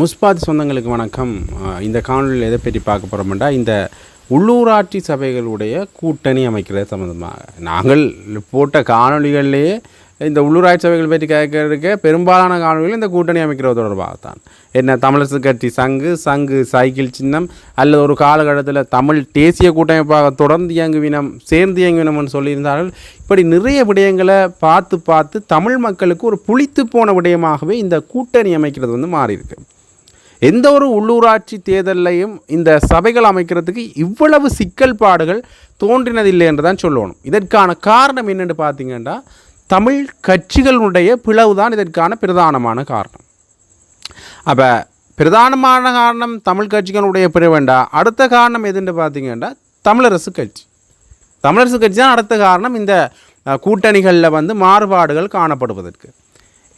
முஸ்பாத் சொந்தங்களுக்கு வணக்கம். இந்த காணொலியில் எதை பற்றி பார்க்க போகிறோம்னா இந்த உள்ளூராட்சி சபைகளுடைய கூட்டணி அமைக்கிறது சம்மந்தமாக நாங்கள் போட்ட காணொளிகள்லேயே இந்த உள்ளூராட்சி சபைகள் பற்றி கேட்கறதுக்கு பெரும்பாலான காணொலிகள் இந்த கூட்டணி அமைக்கிறது தொடர்பாகத்தான். என்ன தமிழரசு கட்சி சங்கு சங்கு சைக்கிள் சின்னம் அல்லது ஒரு காலகட்டத்தில் தமிழ் தேசிய கூட்டமைப்பாக தொடர்ந்து இயங்குவினம் சேர்ந்து இயங்குவினம்னு சொல்லியிருந்தார்கள். இப்படி நிறைய விடயங்களை பார்த்து பார்த்து தமிழ் மக்களுக்கு ஒரு புளித்து போன விடயமாகவே இந்த கூட்டணி அமைக்கிறது வந்து மாறியிருக்கு. எந்த ஒரு உள்ளூராட்சி தேர்தலையும் இந்த சபைகள் அமைக்கிறதுக்கு இவ்வளவு சிக்கல் பாடுகள் தோன்றினதில்லை என்று தான் சொல்லணும். இதற்கான காரணம் என்னென்னு பார்த்தீங்கன்னா தமிழ் கட்சிகளுடைய பிளவு தான் இதற்கான பிரதானமான காரணம். அப்போ பிரதானமான காரணம் தமிழ் கட்சிகளுடைய பிரிவுண்டா அடுத்த காரணம் எதுன்னு பார்த்தீங்கன்னா தமிழரசு கட்சி. தமிழரசு கட்சி தான் அடுத்த காரணம் இந்த கூட்டணிகளில் வந்து மாறுபாடுகள் காணப்படுவதற்கு.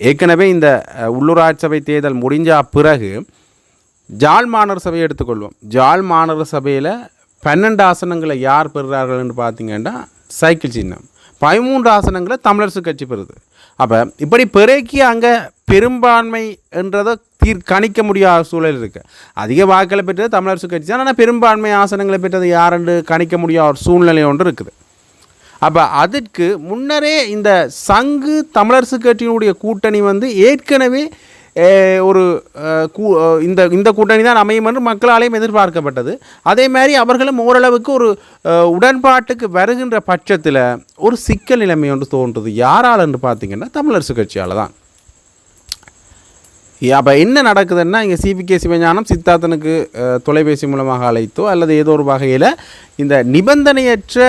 ஏற்கனவே இந்த உள்ளூராட்சி சபை தேர்தல் முடிஞ்ச பிறகு ஜாழ் மாநகர சபையை எடுத்துக்கொள்வோம். ஜாழ் மாநகர சபையில் பன்னெண்டு ஆசனங்களை யார் பெறுறார்கள்னு பார்த்தீங்கன்னா சைக்கிள் சின்னம். பதிமூன்று ஆசனங்களை தமிழரசு கட்சி பெறுது. அப்போ இப்படி பிறக்கி அங்கே பெரும்பான்மை என்றதை தீர் கணிக்க முடியாத சூழல் இருக்குது அதிக வாக்களை பெற்றது தமிழரசு கட்சி தான். ஆனால் பெரும்பான்மை ஆசனங்களை பெற்றது யாருன்னு கணிக்க முடியாத ஒரு சூழ்நிலை ஒன்று இருக்குது. அப்போ அதற்கு முன்னரே இந்த சங்கு தமிழரசு கட்சியினுடைய கூட்டணி வந்து ஏற்கனவே ஒரு கூ இந்த இந்த கூட்டணி தான் அமையும் என்று மக்களாலேயும் எதிர்பார்க்கப்பட்டது. அதே மாதிரி அவர்களும் ஓரளவுக்கு ஒரு உடன்பாட்டுக்கு வருகின்ற பட்சத்தில் ஒரு சிக்கல் நிலைமை ஒன்று தோன்றுது. யாரால் என்று பார்த்தீங்கன்னா தமிழரசு கட்சியால் தான். அப்போ என்ன நடக்குதுன்னா இங்கே சிபிகே சிவஞானம் சித்தார்த்தனுக்கு தொலைபேசி மூலமாக அழைத்தோ அல்லது ஏதோ ஒரு வகையில் இந்த நிபந்தனையற்ற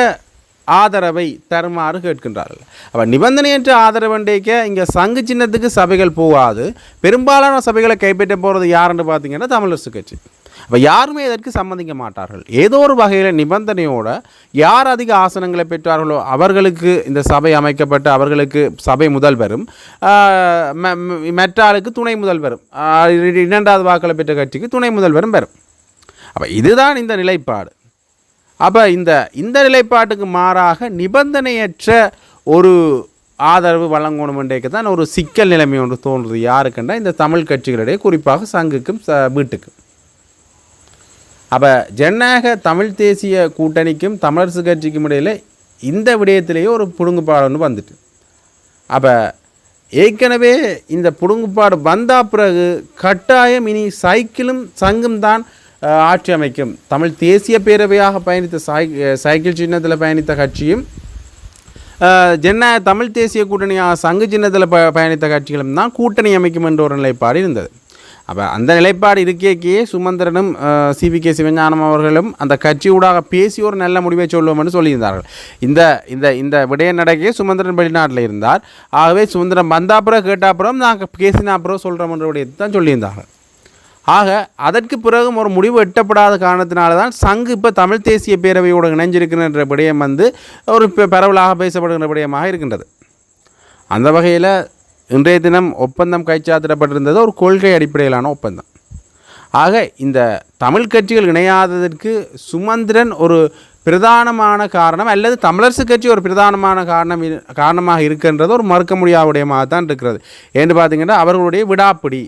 ஆதரவை தருமாறு கேட்கின்றார்கள். அப்போ நிபந்தனையற்ற ஆதரவுண்டேக்க இங்கே சங்கு சின்னத்துக்கு சபைகள் போகாது. பெரும்பாலான சபைகளை கைப்பற்ற போகிறது யாருன்னு பார்த்தீங்கன்னா தமிழரசு கட்சி. அப்போ யாருமே இதற்கு சம்மதிக்க மாட்டார்கள். ஏதோ ஒரு வகையில் நிபந்தனையோட யார் அதிக ஆசனங்களை பெற்றார்களோ அவர்களுக்கு இந்த சபை அமைக்கப்பட்டு அவர்களுக்கு சபை முதல்வரும் ஆஹ், மற்ற ஆளுக்கு துணை முதல்வரும் இரண்டாவது வாக்களை பெற்ற கட்சிக்கு துணை முதல்வரும் பெறும் அப்போ இதுதான் இந்த நிலைப்பாடு. அப்போ இந்த இந்த நிலைப்பாட்டுக்கு மாறாக நிபந்தனையற்ற ஒரு ஆதரவு வழங்கணுமென்றேக்கு தான் ஒரு சிக்கல் நிலைமை ஒன்று தோன்றுது. யாருக்குன்னா இந்த தமிழ் கட்சிகளிடையே குறிப்பாக சங்குக்கும் ச வீட்டுக்கும். அப்போ ஜனநாயக தமிழ் தேசிய கூட்டணிக்கும் தமிழரசு கட்சிக்கும் இடையில் இந்த விடயத்திலேயே ஒரு புடுங்குப்பாடு ஒன்று வந்துட்டு. அப்போ ஏற்கனவே இந்த புடுங்குப்பாடு வந்த பிறகு கட்டாயம் இனி சைக்கிளும் சங்கும் தான் ஆட்சி அமைக்கும். தமிழ் தேசிய பேரவையாக பயணித்த சை சைக்கிள் சின்னத்தில் பயணித்த கட்சியும் அஹ், தமிழ் தேசிய கூட்டணியாக சங்கு சின்னத்தில் ப பயணித்த கட்சிகளும் தான் கூட்டணி அமைக்கும் என்ற ஒரு நிலைப்பாடு இருந்தது. அப்போ அந்த நிலைப்பாடு இருக்கேக்கே சுமந்திரனும் சிவி கே சிவஞானம் அவர்களும் அந்த கட்சி ஊடாக பேசி ஒரு நல்ல முடிவை சொல்லுவோம் என்று சொல்லியிருந்தார்கள். இந்த இந்த இந்த விடய நடக்கே சுமந்திரன் வெளிநாட்டில் இருந்தார். ஆகவே சுமந்திரன் வந்தாப்புறம் கேட்டாப்புறம் நாங்கள் பேசினாப்புறம் சொல்கிறோம் என்ற விடயத்தை தான் சொல்லியிருந்தார்கள். ஆக அதற்கு பிறகும் ஒரு முடிவு எட்டப்படாத காரணத்தினால தான் சங்கு இப்போ தமிழ் தேசிய பேரவையோடு இணைஞ்சிருக்கின்ற விடயம் வந்து ஒரு பரவலாக பேசப்படுகின்ற விடயமாக இருக்கின்றது. அந்த வகையில் இன்றைய தினம் ஒப்பந்தம் கைச்சாத்திடப்பட்டிருந்தது ஒரு கொள்கை அடிப்படையிலான ஒப்பந்தம். ஆக இந்த தமிழ் கட்சிகள் இணையாததற்கு சுமந்திரன் ஒரு பிரதானமான காரணம் அல்லது தமிழரசு கட்சி ஒரு பிரதானமான காரணம் காரணமாக இருக்கின்றது ஒரு மறுக்க முடியாத விடயமாக தான் இருக்கிறது. ஏன்னு பார்த்தீங்கன்னா அவர்களுடைய விடாப்பிடி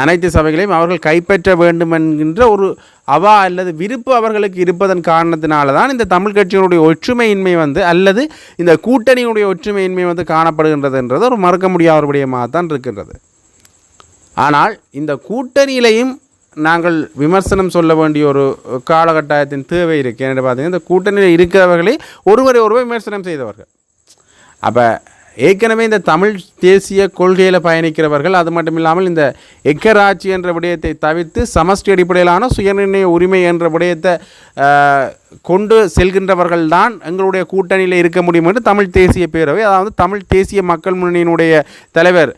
அனைத்து சபைகளையும் அவர்கள் கைப்பற்ற வேண்டும் என்கின்ற ஒரு அவா அல்லது விருப்பு அவர்களுக்கு இருப்பதன் காரணத்தினால தான் இந்த தமிழ் கட்சியினுடைய ஒற்றுமையின்மை வந்து அல்லது இந்த கூட்டணியினுடைய ஒற்றுமையின்மை வந்து காணப்படுகின்றது என்றது ஒரு மறக்க முடியாத ஒரு விடயமாக தான் இருக்கின்றது. ஆனால் இந்த கூட்டணியிலையும் நாங்கள் விமர்சனம் சொல்ல வேண்டிய ஒரு காலகட்டாயத்தின் தேவை இருக்குது என்று பார்த்தீங்கன்னா இந்த கூட்டணியில் இருக்கிறவர்களே ஒருவரை ஒருவர் விமர்சனம் செய்தவர்கள். அப்போ ஏற்கனவே இந்த தமிழ் தேசிய கொள்கையில் பயணிக்கிறவர்கள் அது மட்டும் இல்லாமல் இந்த எக்கராட்சி என்ற விடயத்தை தவிர்த்து சமஷ்டி அடிப்படையிலான சுயநிர்ணய உரிமை என்ற விடயத்தை கொண்டு செல்கின்றவர்கள் தான் எங்களுடைய கூட்டணியில் இருக்க முடியும் என்று தமிழ் தேசிய பேரவை அதாவது தமிழ் தேசிய மக்கள் முன்னணியினுடைய தலைவர்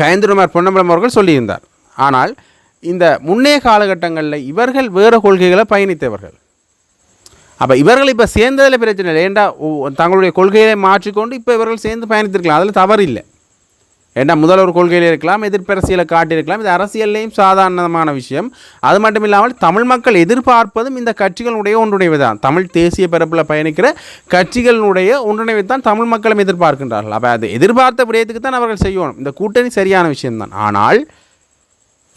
கயந்திரமார் பொன்னம்பலம் அவர்கள் சொல்லியிருந்தார். ஆனால் இந்த முன்னைய காலகட்டங்களில் இவர்கள் வேறு கொள்கைகளை பயணித்தவர்கள். அப்போ இவர்கள் இப்போ சேர்ந்ததில் பிரச்சனை இல்லை. ஏண்டா தங்களுடைய கொள்கையை மாற்றிக்கொண்டு இப்போ இவர்கள் சேர்ந்து பயணித்திருக்கலாம். அதில் தவறு இல்லை ஏன்னா முதல்வர் கொள்கையில் இருக்கலாம் எதிர்ப்பரசியலை காட்டியிருக்கலாம். இது அரசியல்லையும் சாதாரணமான விஷயம். அது மட்டும் இல்லாமல் தமிழ் மக்கள் எதிர்பார்ப்பதும் இந்த கட்சிகளுடைய ஒன்றிணைவு தான் தமிழ் தேசிய பரப்பில் பயணிக்கிற கட்சிகளினுடைய ஒன்றிணைவை தான் தமிழ் மக்களும் எதிர்பார்க்கின்றார்கள். அப்போ அது எதிர்பார்த்த விடயத்துக்கு தான் அவர்கள் செய்யணும். இந்த கூட்டணி சரியான விஷயம்தான். ஆனால்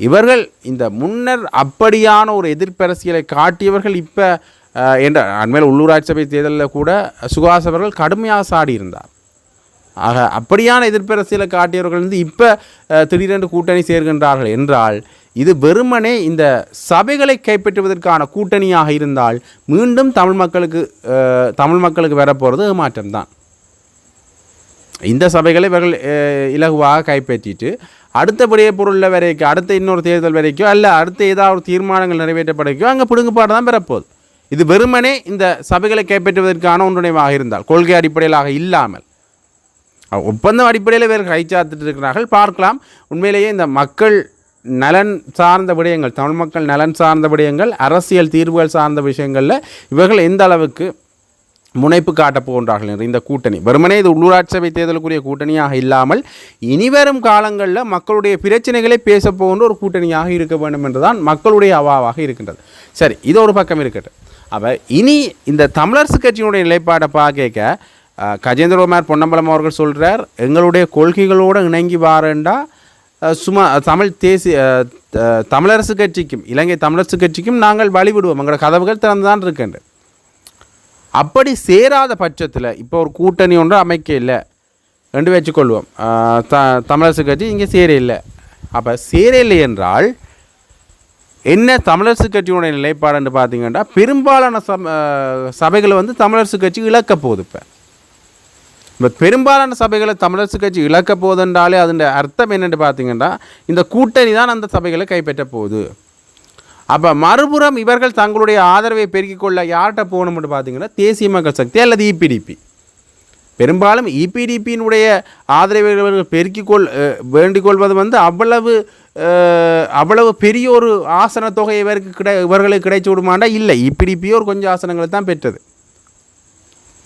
இவர்கள் இந்த முன்னர் அப்படியான ஒரு எதிர்ப்பரசியலை காட்டியவர்கள் இப்போ என்ற அண்மையில் உள்ளூராட்சி சபை தேர்தலில் கூட சுகாஸ் அவர்கள் கடுமையாக சாடியிருந்தார் ஆக அப்படியான எதிர்ப்பரசியலை காட்டியவர்கள் வந்து இப்போ திடீரென்று கூட்டணி சேர்கின்றார்கள் என்றால் இது வெறுமனே இந்த சபைகளை கைப்பற்றுவதற்கான கூட்டணியாக இருந்தால் மீண்டும் தமிழ் மக்களுக்கு தமிழ் மக்களுக்கு வரப்போகிறது ஏமாற்றம்தான். இந்த சபைகளை இவர்கள் இலகுவாக கைப்பற்றிட்டு அடுத்தபடியே பொருளில் வரைக்கும் அடுத்த இன்னொரு தேர்தல் வரைக்கும் அல்ல அடுத்த ஏதாவது தீர்மானங்கள் நிறைவேற்றப்படைக்கோ அங்கே பிடுங்குப்பாடு தான் பெறப்போகுது இது வெறுமனே இந்த சபைகளை கைப்பற்றுவதற்கான ஒன்றிணைவாக இருந்தால் கொள்கை அடிப்படையிலாக இல்லாமல். ஒப்பந்தம் அடிப்படையில் இவர்கள் கைச்சாத்துட்டு இருக்கிறார்கள். பார்க்கலாம். உண்மையிலேயே இந்த மக்கள் நலன் சார்ந்த விடயங்கள் தமிழ் மக்கள் நலன் சார்ந்த விடயங்கள் அரசியல் தீர்வுகள் சார்ந்த விஷயங்களில் இவர்கள் எந்த அளவுக்கு முனைப்பு காட்டப் போகின்றார்கள் என்று இந்த கூட்டணி. வெறுமனே இது உள்ளூராட்சி சபை தேர்தலுக்குரிய கூட்டணியாக இல்லாமல் இனிவரும் காலங்களில் மக்களுடைய பிரச்சனைகளை பேசப்போகின்ற ஒரு கூட்டணியாக இருக்க வேண்டும் என்றுதான் மக்களுடைய அவாவாக இருக்கின்றது. சரி இது ஒரு பக்கம் இருக்கட்டும். அப்போ இனி இந்த தமிழரசு கட்சியினுடைய நிலைப்பாடை பார்க்க கஜேந்திரகுமார் பொன்னம்பலம் அவர்கள் சொல்கிறார் எங்களுடைய கொள்கைகளோடு இணங்கி வாரேண்டா. அஹ், சும்மா தமிழ் தேசிய த- தமிழரசு கட்சிக்கும் இலங்கை தமிழரசு கட்சிக்கும் நாங்கள் வழிவிடுவோம். எங்களோட கதவுகள் திறந்துதான் இருக்கின்ற அப்படி சேராத பட்சத்தில் இப்போ ஒரு கூட்டணி ஒன்று அமைக்க இல்லை. ரெண்டு வச்சுக்கொள்வோம் த தமிழரசு கட்சி இங்கே சேர இல்லை. அப்போ சேர இல்லை என்றால் என்ன தமிழரசு கட்சியினுடைய நிலைப்பாடுன்னு பார்த்தீங்கன்னா பெரும்பாலான சப சபைகளை வந்து தமிழரசு கட்சி இழக்க போகுது இப்போ. இப்போ பெரும்பாலான சபைகளை தமிழரசு கட்சி இழக்க போகுதுன்றாலே அதன் அர்த்தம் என்னென்னு பார்த்தீங்கன்னா இந்த கூட்டணி தான் அந்த சபைகளை கைப்பற்ற போகுது. அப்போ மறுபுறம் இவர்கள் தங்களுடைய ஆதரவை பெருக்கிக் கொள்ள யார்கிட்ட போகணும்னு பார்த்தீங்கன்னா தேசிய மக்கள் சக்தி அல்லது இபிடிபி பெரும்பாலும் இபிடிபியினுடைய ஆதரவை பெருக்கிக் கொள் வேண்டிக் கொள்வது வந்து அவ்வளவு அவ்வளவு பெரிய ஒரு ஆசன தொகை இவருக்கு கிடை இவர்களுக்கு கிடைச்சி விடுமாண்டா இல்லை. இப்படி ஒரு கொஞ்சம் ஆசனங்களை தான் பெற்றது.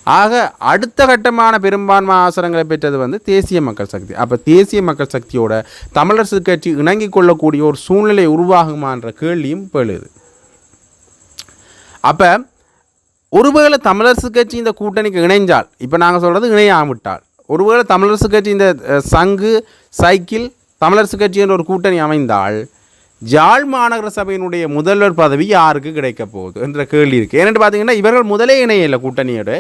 ஆக அடுத்த கட்டமான பெரும்பான்மை ஆசனங்களை பெற்றது வந்து தேசிய மக்கள் சக்தி. அப்போ தேசிய மக்கள் சக்தியோட தமிழரசு கட்சி இணங்கிக் கொள்ளக்கூடிய ஒரு சூழ்நிலை உருவாகுமான்ற கேள்வியும் பெழுது அப்போ ஒருவேளை தமிழரசு கட்சி இந்த கூட்டணிக்கு இணைஞ்சால் இப்போ நாங்கள் சொல்கிறது இணையாவிட்டால் ஒருவேளை தமிழரசு கட்சி இந்த சங்கு சைக்கிள் தமிழரசு கட்சி என்ற ஒரு கூட்டணி அமைந்தால் ஜாழ் மாநகர சபையினுடைய முதல்வர் பதவி யாருக்கு கிடைக்க போகுது என்ற கேள்வி இருக்குது ஏன்னு பார்த்தீங்கன்னா இவர்கள் முதலே இணையில்லை கூட்டணியோடு.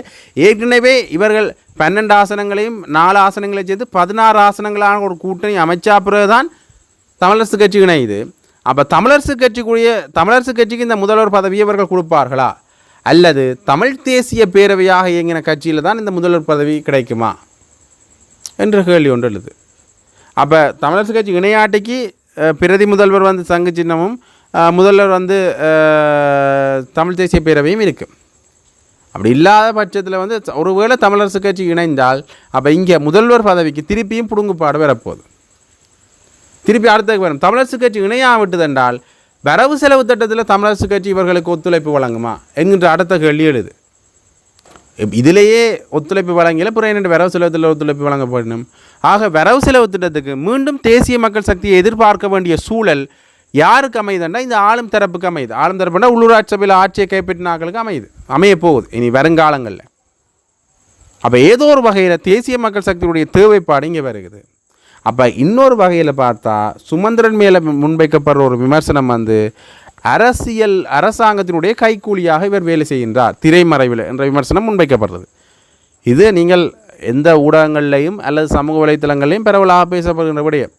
ஏற்கனவே இவர்கள் பன்னெண்டு ஆசனங்களையும் நாலு ஆசனங்களையும் சேர்த்து பதினாறு ஆசனங்களான ஒரு கூட்டணி அமைச்சா பிறகுதான் தமிழரசு கட்சி இணையுது. அப்போ தமிழரசு கட்சிக்குரிய தமிழரசு கட்சிக்கு இந்த முதல்வர் பதவியை இவர்கள் கொடுப்பார்களா? அல்லது தமிழ் தேசிய பேரவையாக இயங்கின கட்சியில் தான் இந்த முதல்வர் பதவி கிடைக்குமா? என்ற கேள்வி ஒன்று எழுது. அப்போ தமிழரசு கட்சி இணையாட்டைக்கு பிரதி முதல்வர் வந்து சங்கு சின்னமும் முதல்வர் வந்து தமிழ் தேசிய பேரவையும் இருக்குது அப்படி இல்லாத பட்சத்தில் வந்து ஒருவேளை தமிழரசு கட்சி இணைந்தால் அப்போ இங்கே முதல்வர் பதவிக்கு திருப்பியும் புடுங்குப்பாடு வரப்போகுது. திருப்பி அடுத்த வரும். தமிழரசு கட்சி இணையாவிட்டது என்றால் வரவு செலவு திட்டத்தில் தமிழரசு கட்சி இவர்களுக்கு ஒத்துழைப்பு வழங்குமா? என்கின்ற அடுத்த கேள்வி எழுது. இதிலேயே ஒத்துழைப்பு வழங்கல பிறகு என்னென்ன வரவு செலவு ஒத்துழைப்பு வழங்கப்படணும் ஆக வரவு செலவு திட்டத்துக்கு மீண்டும் தேசிய மக்கள் சக்தியை எதிர்பார்க்க வேண்டிய சூழல் யாருக்கு அமையுதுன்னா இந்த ஆளும் தரப்புக்கு அமையுது. ஆளும் தரப்புனா உள்ளூராட்சி சபையில் ஆட்சியை கைப்பற்றினாக்களுக்கு அமையுது. அமைய போகுது. இனி வருங்காலங்களில். அப்போ ஏதோ ஒரு வகையில் தேசிய மக்கள் சக்தியுடைய தேவைப்பாடு இங்கே வருகுது. அப்போ இன்னொரு வகையில் பார்த்தா சுமந்திரன் மேலே முன்வைக்கப்படுற ஒரு விமர்சனம் வந்து அரசியல் அரசாங்கத்தினுடைய கைக்கூலியாக இவர் வேலை செய்கின்றார். திரைமறைவில் என்ற விமர்சனம் முன்வைக்கப்படுறது இது நீங்கள் எந்த ஊடகங்கள்லையும் அல்லது சமூக வலைத்தளங்களையும் பரவலாக பேசப்படுகின்ற விடயம்.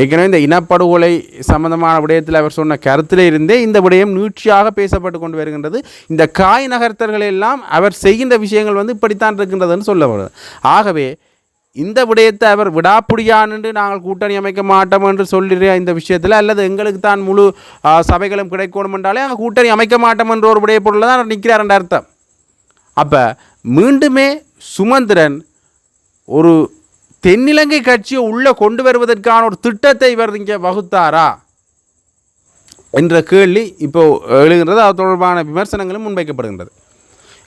ஏற்கனவே இந்த இனப்படுகொலை சம்பந்தமான விடயத்தில் அவர் சொன்ன கருத்திலே இருந்தே இந்த விடயம் நீட்சியாக பேசப்பட்டு கொண்டு வருகின்றது. இந்த காய் நகர்த்தர்கள் எல்லாம் அவர் செய்கின்ற விஷயங்கள் வந்து இப்படித்தான் இருக்கின்றதுன்னு சொல்லப்படுது. ஆகவே இந்த விடயத்தை அவர் விடாப்புடியான் என்று நாங்கள் கூட்டணி அமைக்க மாட்டோம் என்று சொல்லிற இந்த விஷயத்தில் அல்லது எங்களுக்கு தான் முழு சபைகளும் கிடைக்கணும் என்றாலே அங்கே கூட்டணி அமைக்க மாட்டோம் என்ற ஒரு விடய பொருளில் தான் நிற்கிறார் என்ற அர்த்தம். அப்போ மீண்டுமே சுமந்திரன் ஒரு தென்னிலங்கை கட்சியை உள்ளே கொண்டு வருவதற்கான ஒரு திட்டத்தை இவர் இங்கே வகுத்தாரா என்ற கேள்வி இப்போ எழுகின்றது. அது தொடர்பான விமர்சனங்களும் முன்வைக்கப்படுகின்றது.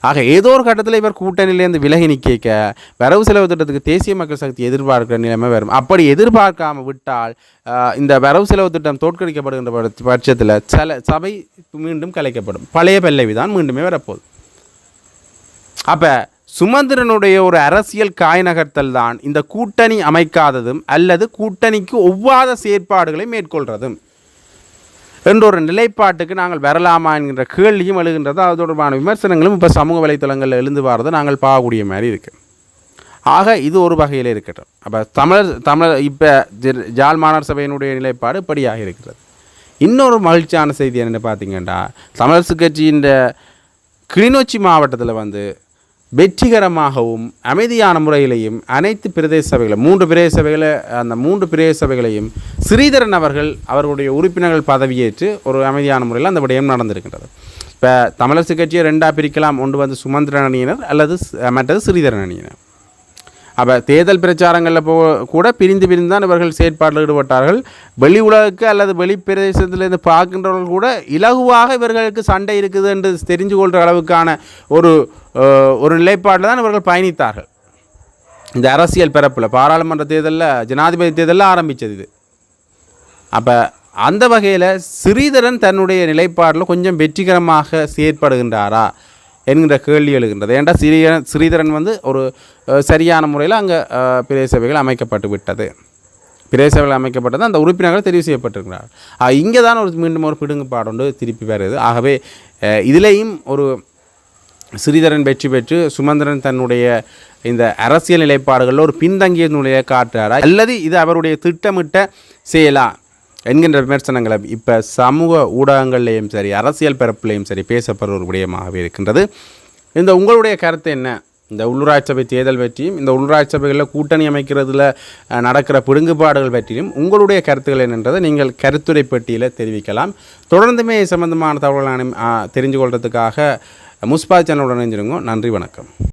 ஆக ஏதோ ஒரு கட்டத்தில் இவர் கூட்டணியிலேருந்து விலகி நிற்க வரவு செலவு திட்டத்துக்கு தேசிய மக்கள் சக்தி எதிர்பார்க்கிற நிலைமை வரும். அப்படி எதிர்பார்க்காம விட்டால் இந்த வரவு செலவு திட்டம் தோற்கடிக்கப்படுகின்ற பட்ச- பட்சத்தில் சில சபை மீண்டும் கலைக்கப்படும். பழைய பல்லவி தான் மீண்டுமே வரப்போகுது. அப்போ சுமந்திரனுடைய ஒரு அரசியல் காய் நகர்த்தல் தான் இந்த கூட்டணி அமைக்காததும் அல்லது கூட்டணிக்கு ஒவ்வாத செயற்பாடுகளை மேற்கொள்றதும். என்ற ஒரு நிலைப்பாட்டுக்கு நாங்கள் வரலாமா என்கின்ற கேள்வியும் எழுகின்றது. அது தொடர்பான விமர்சனங்களும் இப்போ சமூக வலைத்தளங்களில் எழுந்து வரதை நாங்கள் பார்க்கக்கூடிய மாதிரி இருக்குது ஆக இது ஒரு வகையில் இருக்கட்டும். அப்போ தமிழர் தமிழர் இப்போ ஜாழ் மாணவர் சபையினுடைய நிலைப்பாடு இப்படியாக இருக்கிறது. இன்னொரு மகிழ்ச்சியான செய்தி என்னென்னு பார்த்தீங்கன்னா தமிழரசு கட்சியின் கிளிநொச்சி மாவட்டத்தில் வந்து வெற்றிகரமாகவும் அமைதியான முறையிலையும் அனைத்து பிரதேச சபைகளை மூன்று பிரதேச சபைகளை அந்த மூன்று பிரதேச சபைகளையும் ஸ்ரீதரன் அவர்கள் அவர்களுடைய உறுப்பினர்கள் பதவியேற்று ஒரு அமைதியான முறையில் அந்த விடயம் நடந்திருக்கின்றது. இப்போ தமிழரசு கட்சியை ரெண்டாக பிரிக்கலாம் ஒன்று வந்து சுமந்திரன் அணியினர் அல்லது மற்றது ஸ்ரீதரன் அணியினர். அப்போ தேர்தல் பிரச்சாரங்களில் போ கூட பிரிந்து பிரிந்து தான் இவர்கள் செயற்பாட்டில் ஈடுபட்டார்கள். வெளி உலகுக்கு அல்லது வெளி பிரதேசத்திலிருந்து பார்க்கின்றவர்கள் கூட இலகுவாக இவர்களுக்கு சண்டை இருக்குது என்று தெரிஞ்சு கொள்கிற அளவுக்கான ஒரு ஒரு நிலைப்பாட்டில் தான் இவர்கள் பயணித்தார்கள். இந்த அரசியல் பிறப்பில் பாராளுமன்ற தேர்தலில் ஜனாதிபதி தேர்தலில் ஆரம்பித்தது இது. அப்போ அந்த வகையில் ஸ்ரீதரன் தன்னுடைய நிலைப்பாட்டில் கொஞ்சம் வெற்றிகரமாக செயற்படுகின்றாரா? என்கிற கேள்வி எழுகின்றது. ஏன்டா சிறிய ஸ்ரீதரன் வந்து ஒரு சரியான முறையில் அங்கே பிரதேச சபைகள் அமைக்கப்பட்டு விட்டது. பிரதேச சபைகள் அமைக்கப்பட்டது அந்த உறுப்பினர்கள் தெரிவு செய்யப்பட்டிருக்கிறார் இங்கே தான் ஒரு மீண்டும் ஒரு பிடுங்குப்பாடு திருப்பி வருது. ஆகவே இதிலேயும் ஒரு ஸ்ரீதரன் வெற்றி பெற்று சுமந்திரன் தன்னுடைய இந்த அரசியல் நிலைப்பாடுகளில் ஒரு பின்தங்கிய நிலையை காட்டுறாரா? அல்லது இது அவருடைய திட்டமிட்ட செயலா? என்கின்ற விமர்சனங்களை இப்போ சமூக ஊடகங்கள்லேயும் சரி அரசியல் பரப்புலேயும் சரி பேசப்படுற ஒரு விடயமாகவே இருக்கின்றது. இந்த உங்களுடைய கருத்து என்ன? இந்த உள்ளூராட்சி சபை தேர்தல் பற்றியும் இந்த உள்ளூராட்சி சபைகளில் கூட்டணி அமைக்கிறதுல நடக்கிற பிடுங்குபாடுகள் பற்றியும் உங்களுடைய கருத்துக்கள் என்னன்றதை நீங்கள் கருத்துரை பெட்டியில் தெரிவிக்கலாம். தொடர்ந்துமே சம்பந்தமான தகவல்களை தெரிஞ்சு கொள்றதுக்காக முஸ்பா சேனலுடன் இணைஞ்சிருங்க நன்றி வணக்கம்.